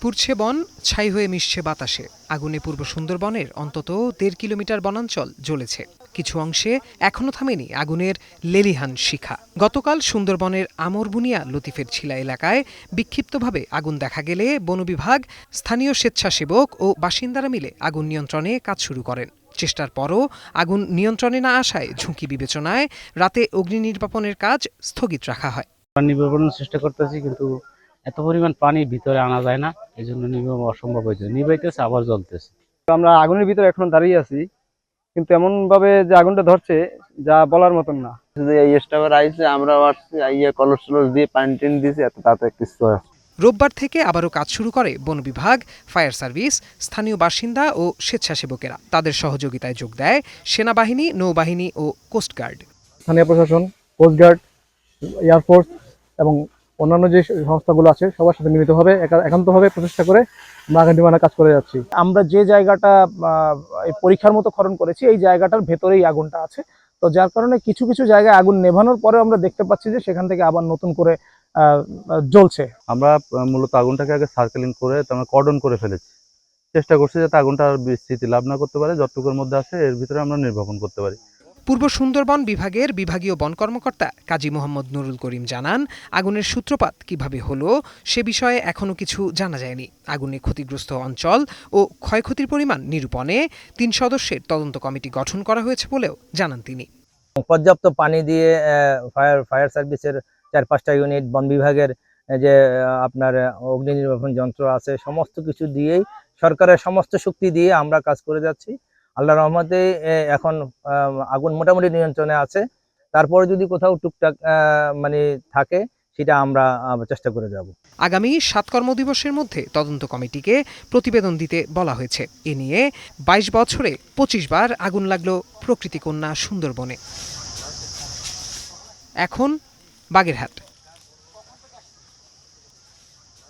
পুড়ছে বন, ছাই হয়ে মিশছে বাতাসে। আগুনে পূর্ব সুন্দরবনের অন্তত দেড় কিলোমিটার বনাঞ্চল জ্বলেছে। কিছু অংশে এখনও থামেনি আগুনের লেলিহান শিখা। গতকাল সুন্দরবনের আমরবুনিয়া লতিফের ছিলা এলাকায় বিক্ষিপ্তভাবে আগুন দেখা গেলে বন বিভাগ, স্থানীয় স্বেচ্ছাসেবক ও বাসিন্দারা মিলে আগুন নিয়ন্ত্রণে কাজ শুরু করেন। চেষ্টার পরও আগুন নিয়ন্ত্রণে না আসায় ঝুঁকি বিবেচনায় রাতে অগ্নি নির্বাপনের কাজ স্থগিত রাখা হয়। পানি নিবারণের চেষ্টা করতেছি কিন্তু এত পরিমাণ পানি ভিতরে আনা যায় না এই জন্য নিবানো অসম্ভব হয়েছে। নিবাইতেছে আবার জ্বলতেছে। আমরা আগুনের ভিতরে এখন দাঁড়িয়ে আছি কিন্তু এমন ভাবে যে আগুনটা ধরছে যা বলার মতন না। স্টাফের আইসে আমরা ইয়ে কলস দিয়ে পানি টেনে দিয়েছি এত তাতে কিছু না। রোববার থেকে আবারও কাজ শুরু করে বন বিভাগ ফায়ার সার্ভিস স্থানীয় বাসিন্দা ও স্বেচ্ছাসেবকেরা। তাদের সহযোগিতায় যোগ দেয় সেনাবাহিনী নৌবাহিনী ও কোস্টগার্ড। স্থানীয় প্রশাসন কোস্টগার্ড এয়ারফোর্স এবং অন্যান্য যে সংস্থাগুলো আছে সবার সাথে মিলিতভাবে একা- একান্তভাবে প্রচেষ্টা করে আমরা আগামী কাজ করে যাচ্ছি। আমরা যে জায়গাটা এই পরীক্ষার মতো খনন করেছি এই জায়গাটার ভেতরেই আগুনটা আছে। তো যার কারণে কিছু কিছু জায়গায় আগুন নেভানোর পরেও আমরা দেখতে পাচ্ছি যে সেখান থেকে আবার নতুন করে জ্বলছে। আমরা মূলত আগুনটাকে আগে সার্কেলিং করে তারপরে কর্ডন করে ফেলেছি। চেষ্টা করছি যাতে আগুনটা আর বিস্তৃতি লাভ না করতে পারে যতটুকুর মধ্যে আছে এর ভিতরে আমরা নির্বাপন করতে পারি। পূর্ব সুন্দরবন বিভাগের বিভাগীয় বন কর্মকর্তা কাজী মোহাম্মদ নুরুল করিম জানান, আগুনের সূত্রপাত কীভাবে হলো সে বিষয়ে এখনও কিছু জানা যায়নি। আগুনে ক্ষতিগ্রস্ত অঞ্চল ও ক্ষয়ক্ষতির পরিমাণ নিরূপণে তিন সদস্যের তদন্ত কমিটি গঠন করা হয়েছে বলেও জানান তিনি। পর্যাপ্ত পানি দিয়ে ফায়ার ফায়ার সার্ভিসের চার পাঁচটা ইউনিট, বন বিভাগের যে আপনার অগ্নি নির্বাপন যন্ত্র আছে, সমস্ত কিছু দিয়েই সরকারের সমস্ত শক্তি দিয়ে আমরা কাজ করে যাচ্ছি। আল্লাহ রহমতে এখন আগুন মোটামুটি নিয়ন্ত্রণে আছে। তারপরে যদি কোথাও টুকটাক মানে থাকে, সেটা আমরা চেষ্টা করে যাব। আগামী সাত কর্মদিবসের মধ্যে তদন্ত কমিটিকে প্রতিবেদন দিতে বলা হয়েছে। এ নিয়ে বাইশ বছরে পঁচিশ বার আগুন লাগল প্রকৃতি কন্যা সুন্দরবনে। এখন বাগেরহাট।